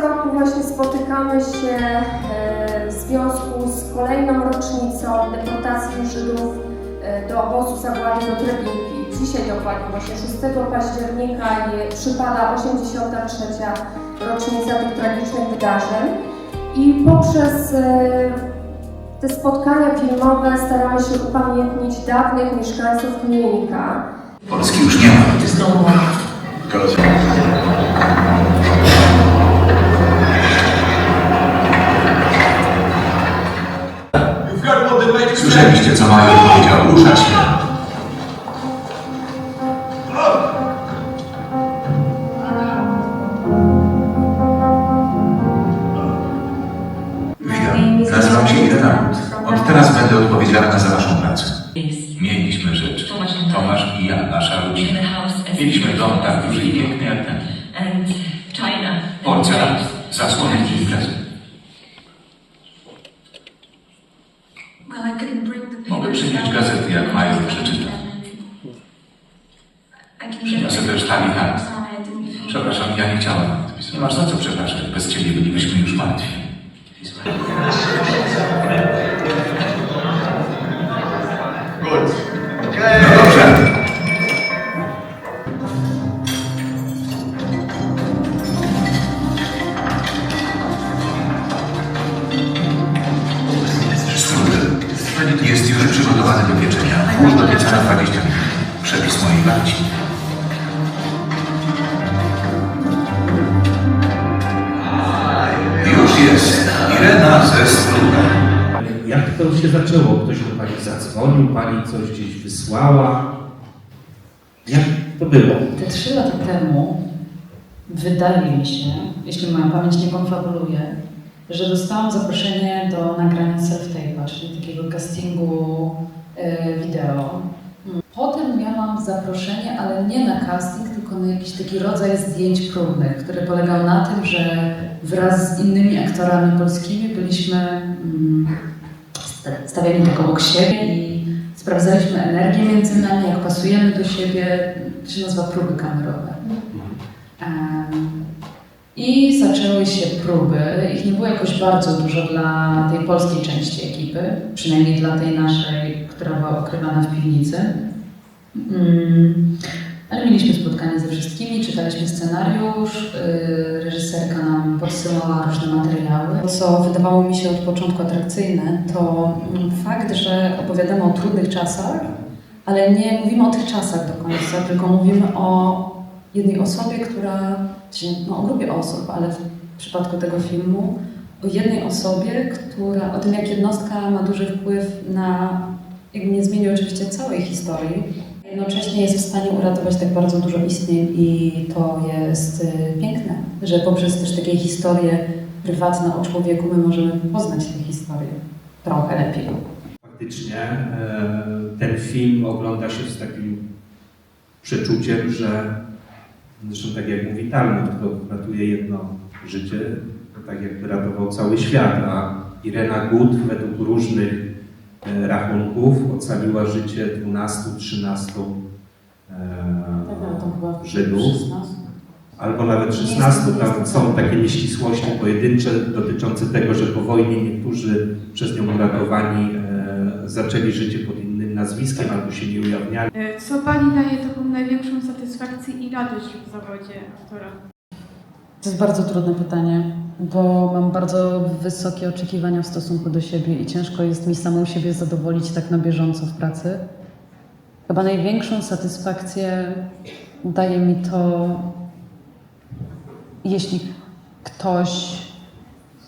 co roku właśnie spotykamy się e, w związku z kolejną rocznicą deportacji Żydów e, do obozu zagłady do Treblinki. Dzisiaj dokładnie, właśnie 6 października przypada 83. rocznica tych tragicznych wydarzeń i poprzez e, te spotkania filmowe staramy się upamiętnić dawnych mieszkańców Mielnika. Polski już nie ma. You've Słyszeliście, co major powiedział. Ruszać gazety, jak major przeczyta. I can Przyniosę też. Sorry, I Przepraszam, ja nie chciałem. Nie masz za co przepraszać. Bez ciebie bylibyśmy już martwi. Na 20 minut. Przepis mojej babci. Już jest. Irena ze Strudel. Jak to się zaczęło? Ktoś do Pani zadzwonił, Pani coś gdzieś wysłała? Jak to było? Te trzy lata temu wydaje mi się, jeśli moja pamięć nie konfabuluje, że dostałam zaproszenie do nagrania self-tape'a, czyli takiego castingu e, wideo. Potem miałam zaproszenie, ale nie na casting, tylko na jakiś taki rodzaj zdjęć próbnych, który polegał na tym, że wraz z innymi aktorami polskimi byliśmy mm, sta- stawiani tak obok siebie i sprawdzaliśmy energię między nami, jak pasujemy do siebie. To się nazywa próby kamerowe. Em, I zaczęły się próby. Ich nie było jakoś bardzo dużo dla tej polskiej części ekipy, przynajmniej dla tej naszej, która była ukrywana w piwnicy. Mm, Ale mieliśmy spotkanie ze wszystkimi, czytaliśmy scenariusz, yy, reżyserka nam podsyłała różne materiały. Co wydawało mi się od początku atrakcyjne, to fakt, że opowiadamy o trudnych czasach, ale nie mówimy o tych czasach do końca, tylko mówimy o jednej osobie, która, no o grupie osób, ale w przypadku tego filmu o jednej osobie, która, o tym jak jednostka ma duży wpływ na, jakby nie zmieni oczywiście całej historii, jednocześnie jest w stanie uratować tak bardzo dużo istnień i to jest y, piękne, że poprzez też takie historie prywatne o człowieku my możemy poznać tę historię trochę lepiej. Faktycznie e, ten film ogląda się z takim przeczuciem, że zresztą tak jak mówi Talmud, kto ratuje jedno życie, to tak jakby ratował cały świat, a Irena Gut według różnych e, rachunków ocaliła życie 12-13 e, Żydów. albo nawet 16. Tam są takie nieścisłości pojedyncze dotyczące tego, że po wojnie niektórzy przez nią uratowani e, zaczęli życie pod nazwiskiem albo się nie ujawniali. E, Co Pani daje taką największą satysfakcję i radość w zawodzie aktora? To jest bardzo trudne pytanie, bo mam bardzo wysokie oczekiwania w stosunku do siebie i ciężko jest mi samą siebie zadowolić tak na bieżąco w pracy. Chyba największą satysfakcję daje mi to, jeśli ktoś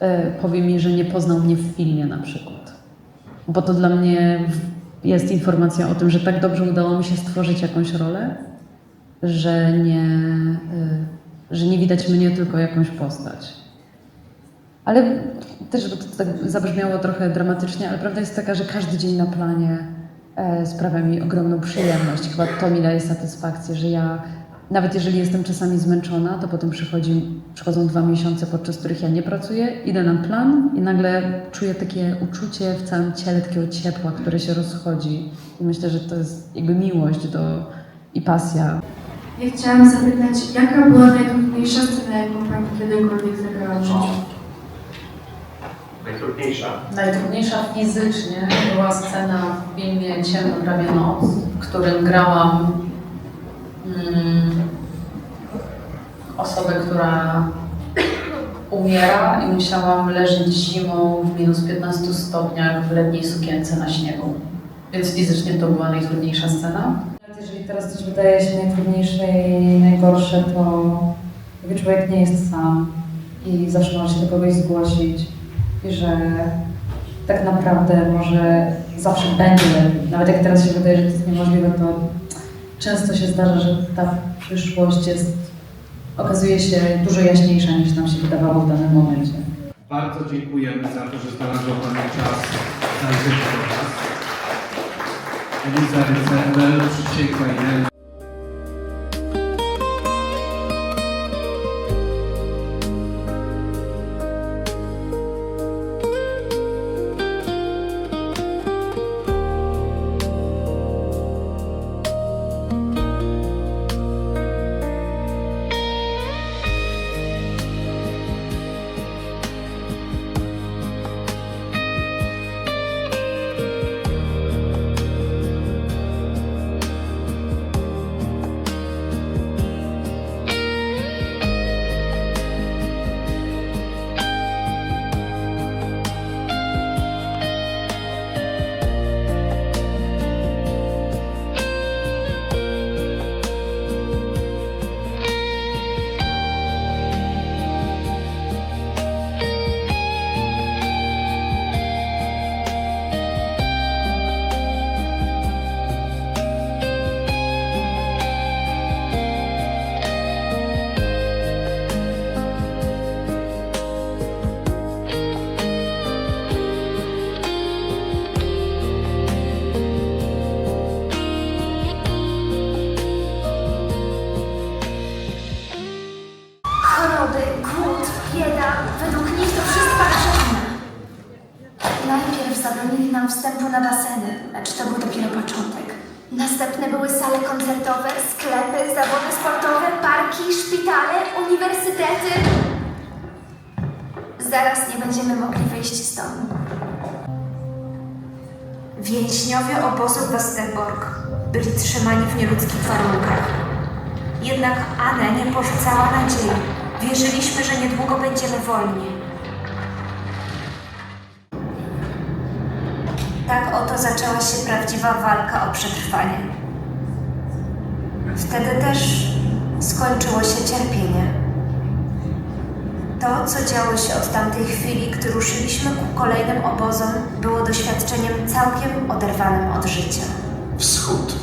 e, powie mi, że nie poznał mnie w filmie na przykład. Bo to dla mnie jest informacja o tym, że tak dobrze udało mi się stworzyć jakąś rolę, że nie, y, że nie widać mnie tylko jakąś postać. Ale też, żeby to tak zabrzmiało trochę dramatycznie, ale prawda jest taka, że każdy dzień na planie e, sprawia mi ogromną przyjemność. Chyba to mi daje satysfakcję, że ja, nawet jeżeli jestem czasami zmęczona, to potem przychodzi, przychodzą dwa miesiące, podczas których ja nie pracuję, idę na plan i nagle czuję takie uczucie w całym ciele, takiego ciepła, które się rozchodzi. I myślę, że to jest jakby miłość do, i pasja Ja chciałam zapytać, jaka była najtrudniejsza scena, jaką Pani kiedykolwiek zagrała w życiu? Najtrudniejsza. Najtrudniejsza fizycznie była scena w filmie Ciemno prawie noc, w którym grałam mm, osobę, która umiera i musiałam leżeć zimą w minus 15 stopniach w letniej sukience na śniegu. Więc fizycznie to była najtrudniejsza scena. Jeżeli teraz coś wydaje się najtrudniejsze i najgorsze, to jakby człowiek nie jest sam i zawsze może się do kogoś zgłosić i że tak naprawdę może zawsze będzie. Nawet jak teraz się wydaje, że to jest niemożliwe, to często się zdarza, że ta przyszłość jest, okazuje się dużo jaśniejsza niż nam się wydawało w danym momencie. Bardzo dziękujemy za to, że znalazła Pani czas zajrzeć do nas. Przysięgła wstępu na baseny, lecz to był dopiero początek. Następne były sale koncertowe, sklepy, zawody sportowe, parki, szpitale, uniwersytety. Zaraz nie będziemy mogli wyjść z domu. Więźniowie obozu Westerbork byli trzymani w nieludzkich warunkach. Jednak Anę nie porzucała nadziei. Wierzyliśmy, że niedługo będziemy wolni. Tak oto zaczęła się prawdziwa walka o przetrwanie. Wtedy też skończyło się cierpienie. To, co działo się od tamtej chwili, gdy ruszyliśmy ku kolejnym obozom, było doświadczeniem całkiem oderwanym od życia. Wschód.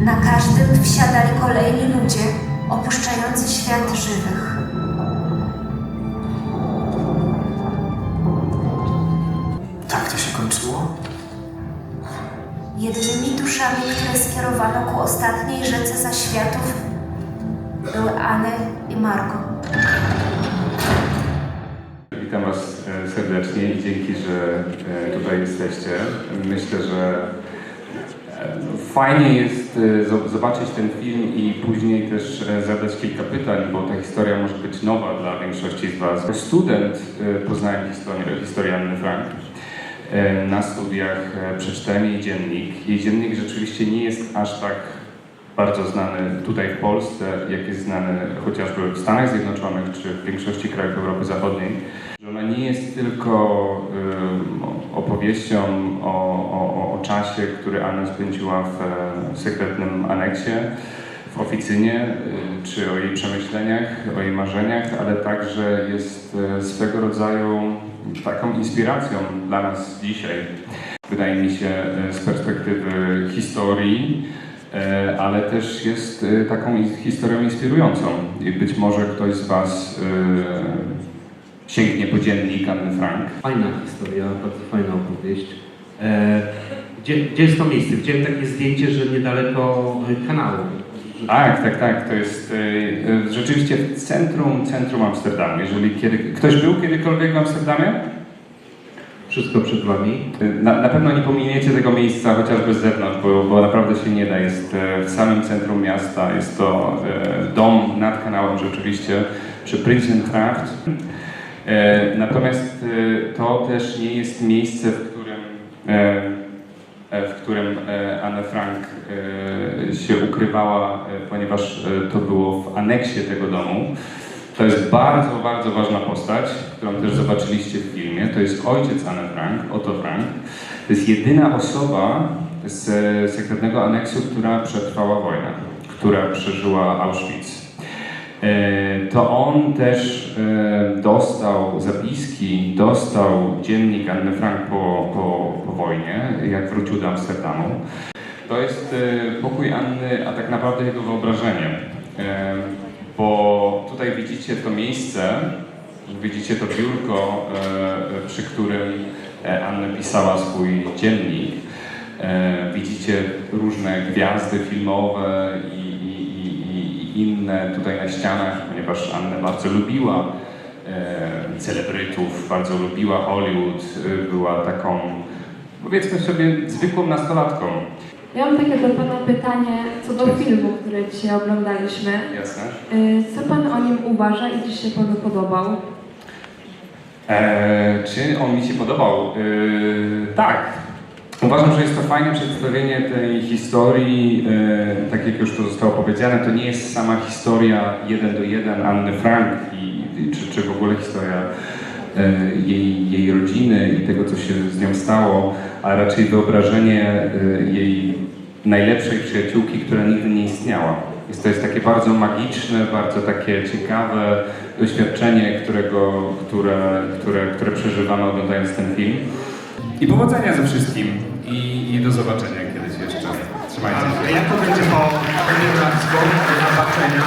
Na każdym wsiadali kolejni ludzie opuszczający świat żywych. Jedynymi duszami, które skierowano ku ostatniej rzece zaświatów, były Anne i Margo. Witam Was e, serdecznie i dzięki, że e, tutaj jesteście. Myślę, że e, fajnie jest zo- zobaczyć ten film i później też zadać kilka pytań, bo ta historia może być nowa dla większości z Was. Student poznałem historię, historię Anny Frank. E, Na studiach e, przeczytałem jej dziennik. Jej dziennik rzeczywiście nie jest aż tak bardzo znany tutaj w Polsce, jak jest znany chociażby w Stanach Zjednoczonych czy w większości krajów Europy Zachodniej. Ona nie jest tylko ym, opowieścią o, o, o czasie, który Anna spędziła w e, sekretnym aneksie, w oficynie, czy o jej przemyśleniach, o jej marzeniach, ale także jest e, swego rodzaju taką inspiracją dla nas dzisiaj. Wydaje mi się e, z perspektywy historii, e, ale też jest e, taką historią inspirującą. I być może ktoś z Was sięgnie po dziennik Anny Frank. Fajna historia, bardzo fajna opowieść. Gdzie, gdzie jest to miejsce? Widziałem takie zdjęcie, że niedaleko kanału. Tak, tak, tak. To jest e, e, rzeczywiście w centrum, centrum Amsterdamu. Jeżeli kiedy, ktoś był kiedykolwiek w Amsterdamie? Wszystko przed Wami. Na, na pewno nie pominiecie tego miejsca chociażby z zewnątrz, bo, bo naprawdę się nie da. Jest w samym centrum miasta, jest to dom nad kanałem rzeczywiście przy Prinsengracht. E, Natomiast to też nie jest miejsce, w którym, w którym Anne Frank e, się ukrywała, e, ponieważ e, to było w aneksie tego domu. To jest bardzo, bardzo ważna postać, którą też zobaczyliście w filmie. To jest ojciec Anne Frank, Otto Frank. To jest jedyna osoba z sekretnego aneksu, która przetrwała wojnę, która przeżyła Auschwitz. To on też dostał zapiski, dostał dziennik Anne Frank po, po, po wojnie, jak wrócił do Amsterdamu. To jest e, pokój Anny, a tak naprawdę jego wyobrażenie. E, Bo tutaj widzicie to miejsce, widzicie to biurko, e, przy którym Anna pisała swój dziennik. Widzicie różne gwiazdy filmowe i, i, i, inne tutaj na ścianach, ponieważ Anna bardzo lubiła celebrytów, bardzo lubiła Hollywood, była taką, powiedzmy sobie, zwykłą nastolatką. Ja mam takie do Pana pytanie co do filmu, który dzisiaj oglądaliśmy. Jasne? Y, Co Pan o nim uważa i czy się Panu podobał? E, czy on mi się podobał? E, tak. Uważam, że jest to fajne przedstawienie tej historii, e, tak jak już to zostało powiedziane, to nie jest sama historia jeden do jeden Anny Frank, i, czy, czy w ogóle historia jej, jej rodziny i tego, co się z nią stało, a raczej wyobrażenie e, jej najlepszej przyjaciółki, która nigdy nie istniała. Jest to jest takie bardzo magiczne, bardzo takie ciekawe doświadczenie, którego, które, które, które przeżywamy oglądając ten film. I powodzenia ze wszystkim i, i do zobaczenia kiedyś jeszcze. Trzymajcie się. A jak to będzie po premierach zobaczenia?